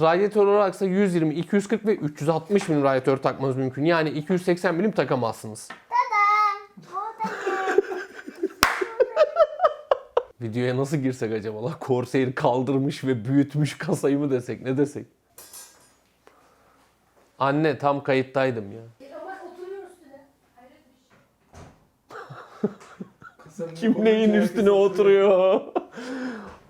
Radyatör olaraksa 120, 240 ve 360 milim radyatör takmanız mümkün. Yani 280 milim takamazsınız. Videoya nasıl girsek acaba? La Corsair kaldırmış ve büyütmüş kasayı mı desek ne desek? Anne tam kayıttaydım ya. Ama oturuyor üstüne. Hayret bir şey. Kim neyin üstüne oturuyor?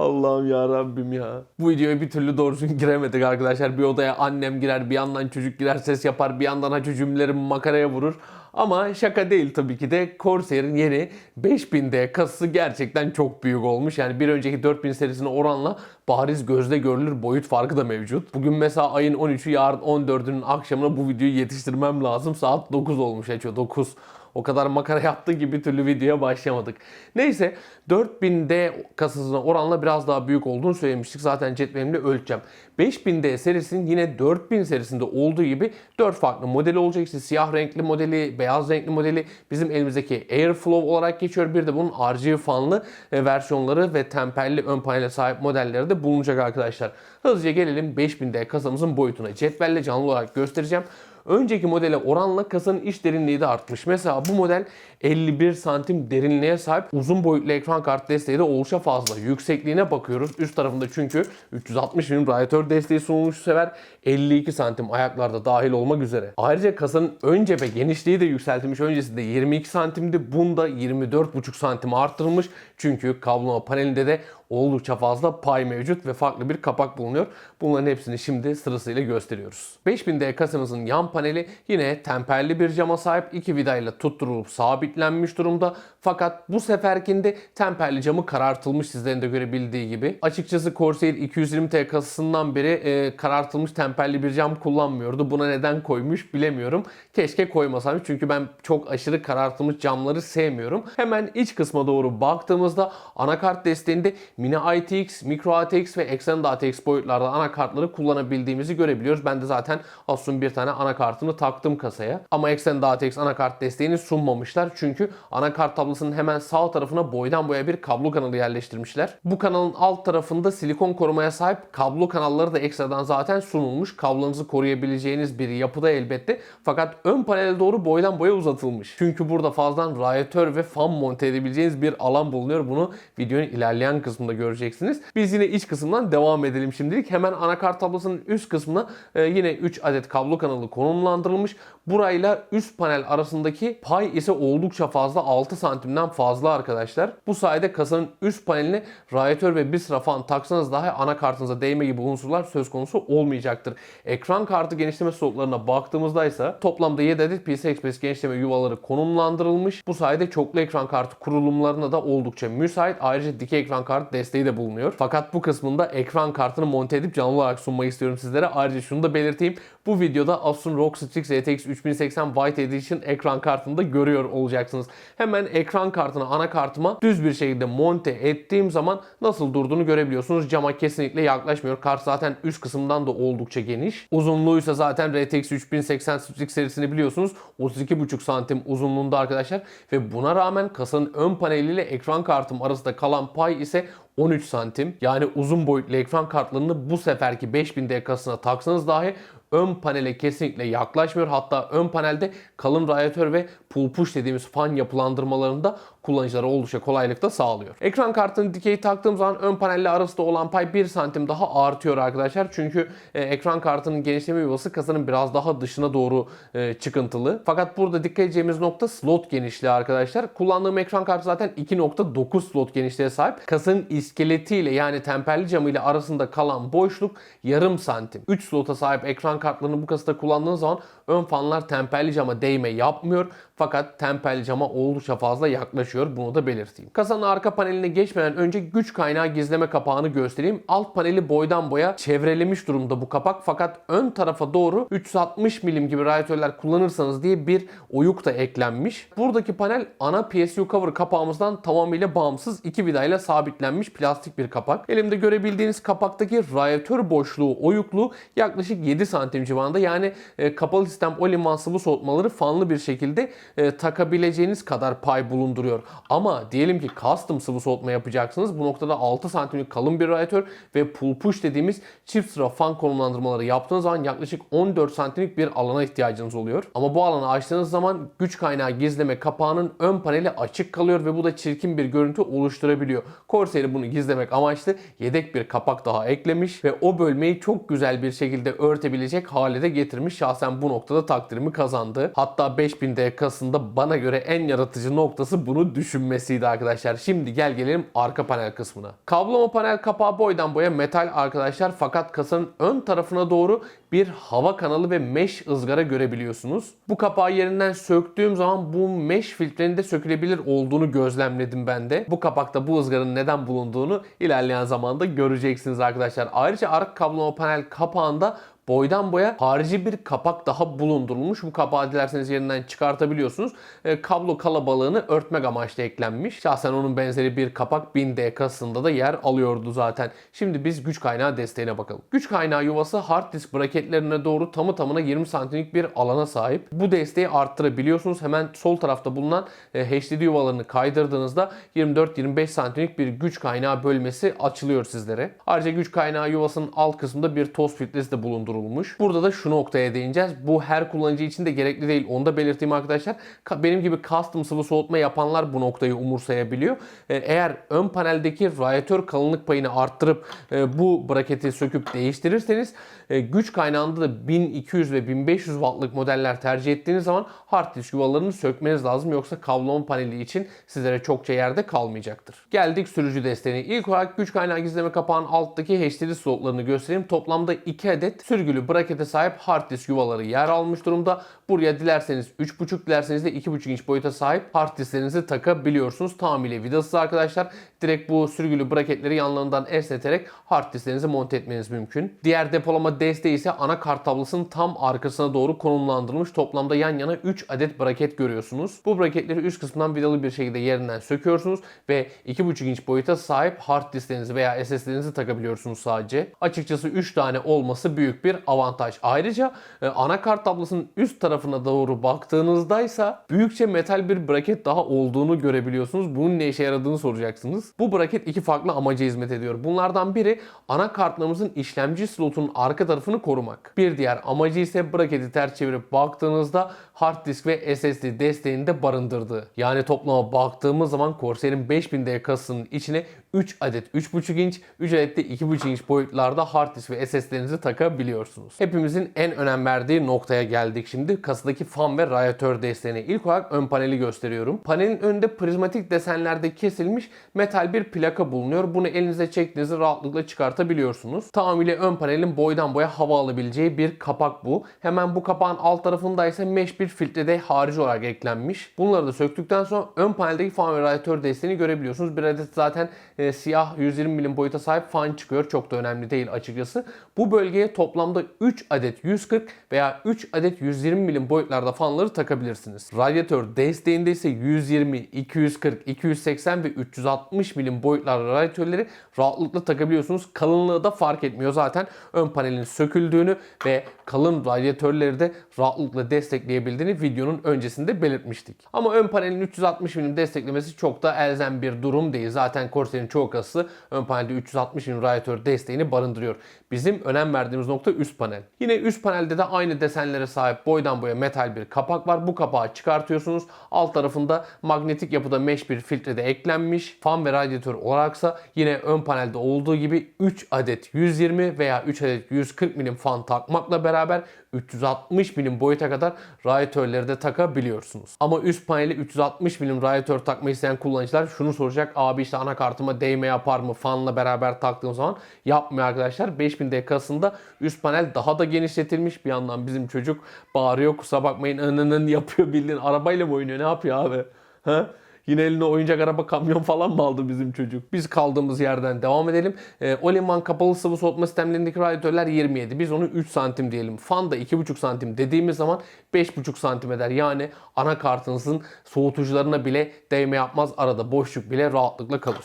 Allah'ım ya Rabbim ya. Bu videoya bir türlü doğru düzgün giremedik arkadaşlar. Bir odaya annem girer, bir yandan çocuk girer, ses yapar, bir yandan hacı cümlelerimi makaraya vurur. Ama şaka değil tabii ki de Corsair'in yeni 5000D kasası gerçekten çok büyük olmuş. Yani bir önceki 4000 serisine oranla bariz gözle görülür boyut farkı da mevcut. Bugün mesela ayın 13'ü yarın 14'ünün akşamına bu videoyu yetiştirmem lazım. Saat 9 olmuş Eço 9. O kadar makara yaptığı gibi türlü videoya başlamadık. Neyse 4000D kasasına oranla biraz daha büyük olduğunu söylemiştik. Zaten cetvelimle ölçeceğim. 5000D serisinin yine 4000 serisinde olduğu gibi 4 farklı modeli olacak. İşte siyah renkli modeli, beyaz renkli modeli bizim elimizdeki Airflow olarak geçiyor. Bir de bunun RGB fanlı e, versiyonları ve temperli ön panele sahip modelleri de bulunacak arkadaşlar. Hızlıca gelelim 5000D kasamızın boyutuna. Cetvelle canlı olarak göstereceğim. Önceki modele oranla kasanın iç derinliği de artmış. Mesela bu model 51 santim derinliğe sahip uzun boyutlu ekran kart desteği de oldukça fazla. Yüksekliğine bakıyoruz. Üst tarafında çünkü 360 mm radyatör desteği sunulmuş bu sefer 52 santim ayaklarda dahil olmak üzere. Ayrıca kasanın ön cephe genişliği de yükseltilmiş. Öncesinde 22 santimdi. Bunda 24,5 santim arttırılmış. Çünkü kablolama panelinde de oldukça fazla pay mevcut ve farklı bir kapak bulunuyor. Bunların hepsini şimdi sırasıyla gösteriyoruz. 5000D kasamızın yan paneli yine temperli bir cama sahip iki vidayla tutturulup sabitlenmiş durumda. Fakat bu seferkinde temperli camı karartılmış sizlerin de görebildiği gibi. Açıkçası Corsair 220T kasasından beri e, karartılmış temperli bir cam kullanmıyordu. Buna neden koymuş bilemiyorum. Keşke koymasaymış çünkü ben çok aşırı karartılmış camları sevmiyorum. Hemen iç kısma doğru baktığımızda anakart desteğinde Mini ITX, Micro ATX ve Extended ATX boyutlarda anakartları kullanabildiğimizi görebiliyoruz. Ben de zaten Asus'un bir tane anakartını taktım kasaya. Ama Extended ATX anakart desteğini sunmamışlar. Çünkü anakart tablosunun hemen sağ tarafına boydan boya bir kablo kanalı yerleştirmişler. Bu kanalın alt tarafında silikon korumaya sahip kablo kanalları da ekstradan zaten sunulmuş. Kablonuzu koruyabileceğiniz bir yapıda elbette. Fakat ön panele doğru boydan boya uzatılmış. Çünkü burada fazladan radyatör ve fan monte edebileceğiniz bir alan bulunuyor. Bunu videonun ilerleyen kısmında göreceksiniz. Biz yine iç kısımdan devam edelim şimdilik. Hemen anakart tablosunun üst kısmına e, yine 3 adet kablo kanalı konumlandırılmış. Burayla üst panel arasındaki pay ise oldukça fazla 6 santimden fazla arkadaşlar. Bu sayede kasanın üst paneline radyatör ve bir sıra fan taksanız dahi anakartınıza değme gibi unsurlar söz konusu olmayacaktır. Ekran kartı genişleme slotlarına baktığımızda ise toplamda 7 adet PCI Express genişleme yuvaları konumlandırılmış. Bu sayede çoklu ekran kartı kurulumlarına da oldukça müsait. Ayrıca dikey ekran kartı desteği de bulunuyor. Fakat bu kısmında ekran kartını monte edip canlı olarak sunmayı istiyorum sizlere. Ayrıca şunu da belirteyim. Bu videoda Asus'un ROG Strix RTX 3080 White Edition ekran kartını da görüyor olacaksınız. Hemen ekran kartını anakartıma düz bir şekilde monte ettiğim zaman nasıl durduğunu görebiliyorsunuz. Cama kesinlikle yaklaşmıyor. Kart zaten üst kısımdan da oldukça geniş. Uzunluğu ise zaten RTX 3080 Strix serisini biliyorsunuz. 32,5 santim uzunluğunda arkadaşlar. Ve buna rağmen kasanın ön paneliyle ekran kartım arasında kalan pay ise 13 santim. Yani uzun boyutlu ekran kartlarını bu seferki 5000D kasasına taksanız dahi ön panele kesinlikle yaklaşmıyor. Hatta ön panelde kalın radyatör ve pull push dediğimiz fan yapılandırmalarında kullanıcılara oldukça kolaylık da sağlıyor. Ekran kartını dikey taktığım zaman ön panelle arasında olan pay 1 santim daha artıyor arkadaşlar. Çünkü e, ekran kartının genişleme yuvası kasanın biraz daha dışına doğru e, çıkıntılı. Fakat burada dikkat edeceğimiz nokta slot genişliği arkadaşlar. Kullandığım ekran kartı zaten 2.9 slot genişliğe sahip. Kasanın iskeletiyle yani temperli camıyla arasında kalan boşluk yarım santim. 3 slota sahip ekran kartlarını bu kasada kullandığınız zaman ön fanlar temperli cama değme yapmıyor. Fakat temperli cama oldukça fazla yaklaşıyor. Bunu da belirteyim. Kasanın arka paneline geçmeden önce güç kaynağı gizleme kapağını göstereyim. Alt paneli boydan boya çevrelemiş durumda bu kapak. Fakat ön tarafa doğru 360 milim gibi radyatörler kullanırsanız diye bir oyuk da eklenmiş. Buradaki panel ana PSU cover kapağımızdan tamamıyla bağımsız iki vidayla sabitlenmiş plastik bir kapak. Elimde görebildiğiniz kapaktaki radyatör boşluğu, oyukluğu yaklaşık 7 santim civarında. Yani e, kapalı sistem o liman sıvı soğutmaları fanlı bir şekilde e, takabileceğiniz kadar pay bulunduruyor. Oluyor. Ama diyelim ki custom sıvı soğutma yapacaksınız. Bu noktada 6 santimlik kalın bir radyatör ve pull push dediğimiz çift sıra fan konumlandırmaları yaptığınız zaman yaklaşık 14 santimlik bir alana ihtiyacınız oluyor. Ama bu alanı açtığınız zaman güç kaynağı gizleme kapağının ön paneli açık kalıyor ve bu da çirkin bir görüntü oluşturabiliyor. Corsair bunu gizlemek amaçlı yedek bir kapak daha eklemiş ve o bölmeyi çok güzel bir şekilde örtebilecek hale de getirmiş. Şahsen bu noktada takdirimi kazandı. Hatta 5000 DK'sında bana göre en yaratıcı noktası bunu düşünmesiydi arkadaşlar. Şimdi gel gelelim arka panel kısmına. Kabloma panel kapağı boydan boya metal arkadaşlar fakat kasanın ön tarafına doğru bir hava kanalı ve mesh ızgara görebiliyorsunuz. Bu kapağı yerinden söktüğüm zaman bu mesh filtrenin de sökülebilir olduğunu gözlemledim ben de. Bu kapakta bu ızgaranın neden bulunduğunu ilerleyen zamanda göreceksiniz arkadaşlar. Ayrıca arka kabloma panel kapağında boydan boya harici bir kapak daha bulundurulmuş. Bu kapağı dilerseniz yerinden çıkartabiliyorsunuz. E, kablo kalabalığını örtmek amaçlı eklenmiş. Şahsen onun benzeri bir kapak 1000 DK'sında da yer alıyordu zaten. Şimdi biz güç kaynağı desteğine bakalım. Güç kaynağı yuvası hard disk braketlerine doğru tamı tamına 20 santimlik bir alana sahip. Bu desteği arttırabiliyorsunuz. Hemen sol tarafta bulunan e, HDD yuvalarını kaydırdığınızda 24-25 santimlik bir güç kaynağı bölmesi açılıyor sizlere. Ayrıca güç kaynağı yuvasının alt kısmında bir toz filtresi de bulundurulmuş. Burada da şu noktaya değineceğiz. Bu her kullanıcı için de gerekli değil. Onu da belirteyim arkadaşlar. Ka- Benim gibi custom sıvı soğutma yapanlar bu noktayı umursayabiliyor. E, Eğer ön paneldeki radyatör kalınlık payını arttırıp e, bu braketi söküp değiştirirseniz e, güç kaynağında da 1200 ve 1500 wattlık modeller tercih ettiğiniz zaman hard disk yuvalarını sökmeniz lazım. Yoksa kabloma paneli için sizlere çokça yerde kalmayacaktır. Geldik sürücü desteğine. İlk olarak güç kaynağı gizleme kapağının alttaki HDD slotlarını göstereyim. Toplamda 2 adet sürgülü brakete sahip hard disk yuvaları yer almış durumda. Buraya dilerseniz 3.5 dilerseniz de 2.5 inç boyuta sahip hard disklerinizi takabiliyorsunuz. Tamamıyla vidasız arkadaşlar. Direkt bu sürgülü braketleri yanlarından esneterek hard disklerinizi monte etmeniz mümkün. Diğer depolama desteği ise anakart tablasının tam arkasına doğru konumlandırılmış. Toplamda yan yana 3 adet braket görüyorsunuz. Bu braketleri üst kısmından vidalı bir şekilde yerinden söküyorsunuz ve 2.5 inç boyuta sahip hard disklerinizi veya SSD'nizi takabiliyorsunuz sadece. Açıkçası 3 tane olması büyük bir avantaj. Ayrıca e, anakart tablasının üst tarafına doğru baktığınızda ise büyükçe metal bir braket daha olduğunu görebiliyorsunuz. Bunun ne işe yaradığını soracaksınız. Bu braket iki farklı amaca hizmet ediyor. Bunlardan biri anakartlarımızın işlemci slotunun arka tarafını korumak. Bir diğer amacı ise braketi ters çevirip baktığınızda hard disk ve SSD desteğini de barındırdığı. Yani toplama baktığımız zaman Corsair'in 5000 DK'sının içine 3 adet 3.5 inç, 3 adet de 2.5 inç boyutlarda hard disk ve SSD'nizi takabiliyorsunuz. Hepimizin en önem verdiği noktaya geldik şimdi. Kasadaki fan ve radyatör desteğine. İlk olarak ön paneli gösteriyorum. Panelin önünde prizmatik desenlerde kesilmiş metal bir plaka bulunuyor. Bunu elinize çektiğinizde rahatlıkla çıkartabiliyorsunuz. Tamamıyla ön panelin boydan boya hava alabileceği bir kapak bu. Hemen bu kapağın alt tarafında ise mesh bir filtre de harici olarak eklenmiş. Bunları da söktükten sonra ön paneldeki fan ve radyatör desteğini görebiliyorsunuz. Bir adet zaten e, siyah 120 milim boyuta sahip fan çıkıyor. Çok da önemli değil açıkçası. Bu bölgeye toplamda 3 adet 140 veya 3 adet 120 milim boyutlarda fanları takabilirsiniz. Radyatör desteğinde ise 120, 240, 280 ve 360 milim boyutlarda radyatörleri rahatlıkla takabiliyorsunuz. Kalınlığı da fark etmiyor zaten. Ön panelin söküldüğünü ve kalın radyatörleri de rahatlıkla destekleyebildiğini videonun öncesinde belirtmiştik. Ama ön panelin 360 milim desteklemesi çok da elzem bir durum değil. Zaten Corsair'in çoğu kasası ön panelde 360 milim radyatör desteğini barındırıyor. Bizim önem verdiğimiz nokta üst panel. Yine üst panelde de aynı desenlere sahip boydan boya metal bir kapak var. Bu kapağı çıkartıyorsunuz. Alt tarafında magnetik yapıda mesh bir filtre de eklenmiş. Fan ve radyatör olaraksa yine ön panelde olduğu gibi 3 adet 120 veya 3 adet 140 milim fan takmakla beraber 360 milim boyuta kadar radyatörleri de takabiliyorsunuz. Ama üst paneli 360 milim radyatör takmayı isteyen kullanıcılar şunu soracak. Abi işte anakartıma değme yapar mı fanla beraber taktığım zaman? Yapmıyor arkadaşlar. 5000 DK'sında üst panel daha da genişletilmiş. Bir yandan bizim çocuk bağırıyor kusura bakmayın ınının yapıyor bildiğin arabayla mı oynuyor ne yapıyor abi? Ha? Yine eline oyuncak araba kamyon falan mı aldı bizim çocuk? Biz kaldığımız yerden devam edelim. E, Oleman kapalı sıvı soğutma sistemlerindeki radyatörler 27. Biz onu 3 santim diyelim. Fan da 2,5 santim dediğimiz zaman 5,5 santim eder. Yani anakartınızın soğutucularına bile değme yapmaz. Arada boşluk bile rahatlıkla kalır.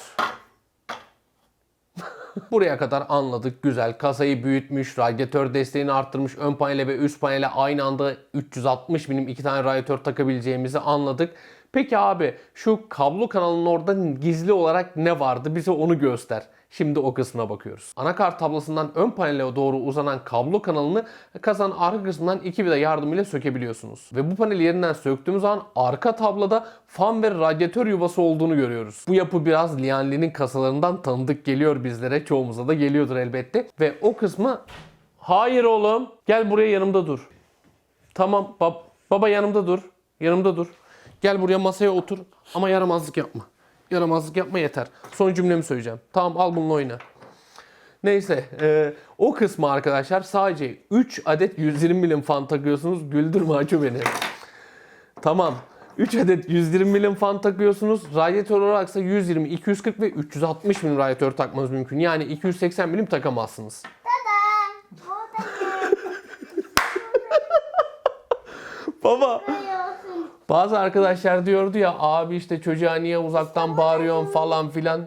Buraya kadar anladık. Güzel. Kasayı büyütmüş, radyatör desteğini arttırmış, ön panele ve üst panele aynı anda 360 milim iki tane radyatör takabileceğimizi anladık. Peki abi şu kablo kanalının orada gizli olarak ne vardı? Bize onu göster. Şimdi o kısmına bakıyoruz. Anakart tablasından ön panele doğru uzanan kablo kanalını kasanın arka kısmından iki vida yardımıyla sökebiliyorsunuz. Ve bu paneli yerinden söktüğümüz zaman arka tabloda fan ve radyatör yuvası olduğunu görüyoruz. Bu yapı biraz Lianli'nin kasalarından tanıdık geliyor bizlere. Çoğumuza da geliyordur elbette. Ve o kısmı hayır oğlum gel buraya yanımda dur. Tamam bab- baba yanımda dur. Yanımda dur. Gel buraya masaya otur ama yaramazlık yapma. Yaramazlık yapma yeter. Son cümlemi söyleyeceğim. Tamam al bununla oyna. Neyse e, o kısmı arkadaşlar sadece 3 adet 120 milim fan takıyorsunuz. Güldürme açı beni. Tamam. 3 adet 120 milim fan takıyorsunuz. Radyatör olaraksa 120, 240 ve 360 milim radyatör takmanız mümkün. Yani 280 milim takamazsınız. Baba bazı arkadaşlar diyordu ya abi işte çocuğa niye uzaktan bağırıyorsun falan filan.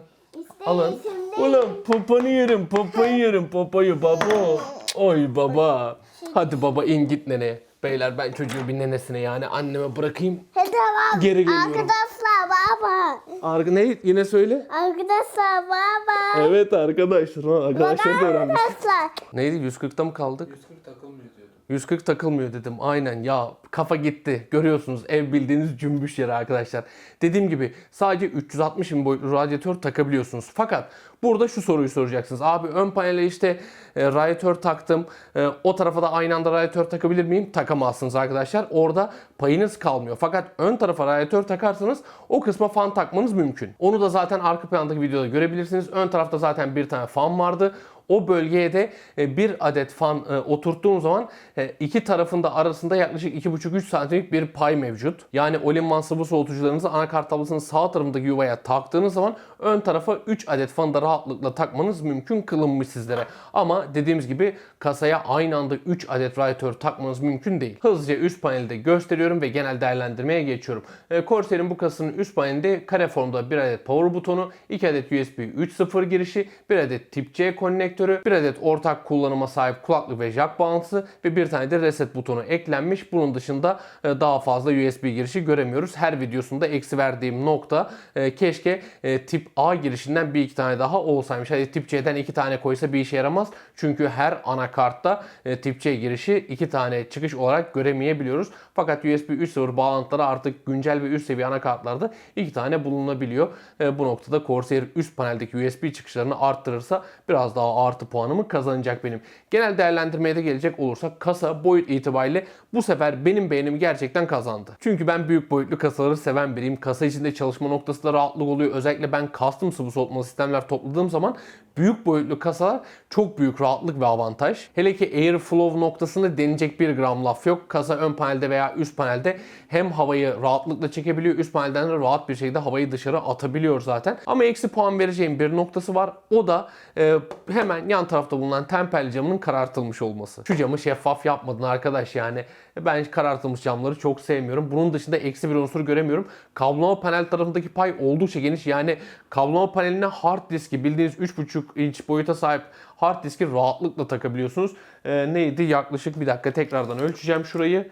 Alın. Ulan popanı yerim, popayı yerim, popayı baba. Oy baba. Hadi baba in git nene. Beyler ben çocuğu bir nenesine yani anneme bırakayım. Tamam. Geri geliyorum. Arkadaşlar baba. Arka ne? Yine söyle. Arkadaşlar baba. Evet arkadaşlar. Arkadaşlar da öğrenmiş. Arkadaşlar. Neydi? 140'ta mı kaldık? 140 takılmıyor. 140 takılmıyor dedim. Aynen ya kafa gitti. Görüyorsunuz ev bildiğiniz cümbüş yeri arkadaşlar. Dediğim gibi sadece 360 bin boyutlu radyatör takabiliyorsunuz. Fakat burada şu soruyu soracaksınız. Abi ön panele işte e, radyatör taktım. E, o tarafa da aynı anda radyatör takabilir miyim? Takamazsınız arkadaşlar. Orada payınız kalmıyor. Fakat ön tarafa radyatör takarsanız o kısma fan takmanız mümkün. Onu da zaten arka plandaki videoda görebilirsiniz. Ön tarafta zaten bir tane fan vardı. O bölgeye de e, bir adet fan e, oturttuğum zaman e, iki tarafında arasında yaklaşık 2,5-3 santimlik bir pay mevcut. Yani All-in-One sıvı soğutucularınızı anakart tablasının sağ tarafındaki yuvaya taktığınız zaman ön tarafa 3 adet fanı da rahatlıkla takmanız mümkün kılınmış sizlere. Ama dediğimiz gibi kasaya aynı anda 3 adet radyatör takmanız mümkün değil. Hızlıca üst panelde gösteriyorum ve genel değerlendirmeye geçiyorum. Corsair'in bu kasanın üst panelinde kare formda bir adet power butonu, 2 adet USB 3.0 girişi, bir adet tip C konnektörü, bir adet ortak kullanıma sahip kulaklık ve jack bağlantısı ve bir tane de reset butonu eklenmiş. Bunun dışında e, daha fazla USB girişi göremiyoruz. Her videosunda eksi verdiğim nokta e, keşke e, tip A girişinden bir iki tane daha olsaymış. Hadi tip C'den iki tane koysa bir işe yaramaz. Çünkü her anakartta tip C girişi iki tane çıkış olarak göremeyebiliyoruz. Fakat USB 3.0 bağlantıları artık güncel ve üst seviye anakartlarda iki tane bulunabiliyor. Bu noktada Corsair üst paneldeki USB çıkışlarını arttırırsa biraz daha artı puanımı kazanacak benim. Genel değerlendirmeye de gelecek olursak kasa boyut itibariyle bu sefer benim beğenimi gerçekten kazandı. Çünkü ben büyük boyutlu kasaları seven biriyim. Kasa içinde çalışma noktası da rahatlık oluyor. Özellikle ben custom sıvı soğutmalı sistemler topladığım zaman büyük boyutlu kasalar çok büyük rahatlık ve avantaj. Hele ki airflow noktasında denecek bir gram laf yok. Kasa ön panelde veya üst panelde hem havayı rahatlıkla çekebiliyor. Üst panelden de rahat bir şekilde havayı dışarı atabiliyor zaten. Ama eksi puan vereceğim bir noktası var. O da e, hemen yan tarafta bulunan temperli camının karartılmış olması. Şu camı şeffaf yapmadın arkadaş yani. Ben karartılmış camları çok sevmiyorum. Bunun dışında eksi bir unsur göremiyorum. Kablolama panel tarafındaki pay oldukça geniş. Yani kablolama paneline hard diski bildiğiniz 3.5 inç boyuta sahip hard diski rahatlıkla takabiliyorsunuz. Ee, neydi? Yaklaşık bir dakika tekrardan ölçeceğim şurayı.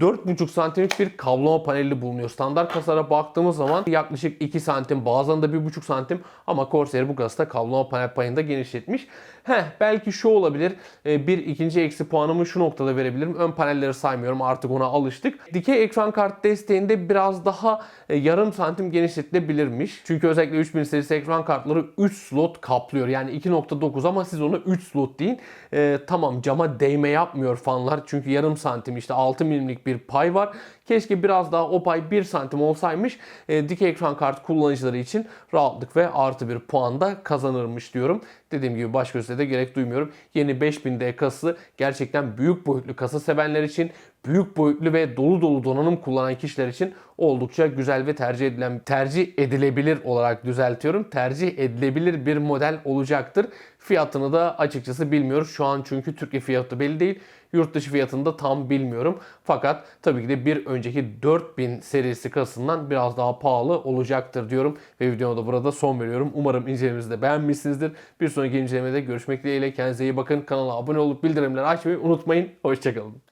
4,5 santimlik bir kablolama paneli bulunuyor. Standart kasalara baktığımız zaman yaklaşık 2 santim bazen de 1,5 santim ama Corsair bu kasada kablolama panel payını da genişletmiş. Heh, belki şu olabilir. Ee, bir ikinci eksi puanımı şu noktada verebilirim. Ön panelleri saymıyorum artık ona alıştık. Dikey ekran kart desteğinde biraz daha e, yarım santim genişletilebilirmiş. Çünkü özellikle 3000 serisi ekran kartları 3 slot kaplıyor. Yani 2.9 ama siz ona 3 slot deyin. Ee, tamam cama değme yapmıyor fanlar. Çünkü yarım santim işte 6 milimlik bir pay var. Keşke biraz daha o pay 1 santim olsaymış. E, dikey ekran kart kullanıcıları için rahatlık ve artı bir puan da kazanırmış diyorum. Dediğim gibi baş göze de gerek duymuyorum. Yeni 5000D kasası gerçekten büyük boyutlu kasa sevenler için, büyük boyutlu ve dolu dolu donanım kullanan kişiler için oldukça güzel ve tercih edilen tercih edilebilir olarak düzeltiyorum. Tercih edilebilir bir model olacaktır. Fiyatını da açıkçası bilmiyoruz. Şu an çünkü Türkiye fiyatı belli değil. Yurt dışı fiyatını da tam bilmiyorum. Fakat tabii ki de bir önceki 4000 serisi kasasından biraz daha pahalı olacaktır diyorum. Ve videoda da burada son veriyorum. Umarım incelememizi de beğenmişsinizdir. Bir sonraki incelemede görüşmek dileğiyle. Kendinize iyi bakın. Kanala abone olup bildirimleri açmayı unutmayın. Hoşçakalın.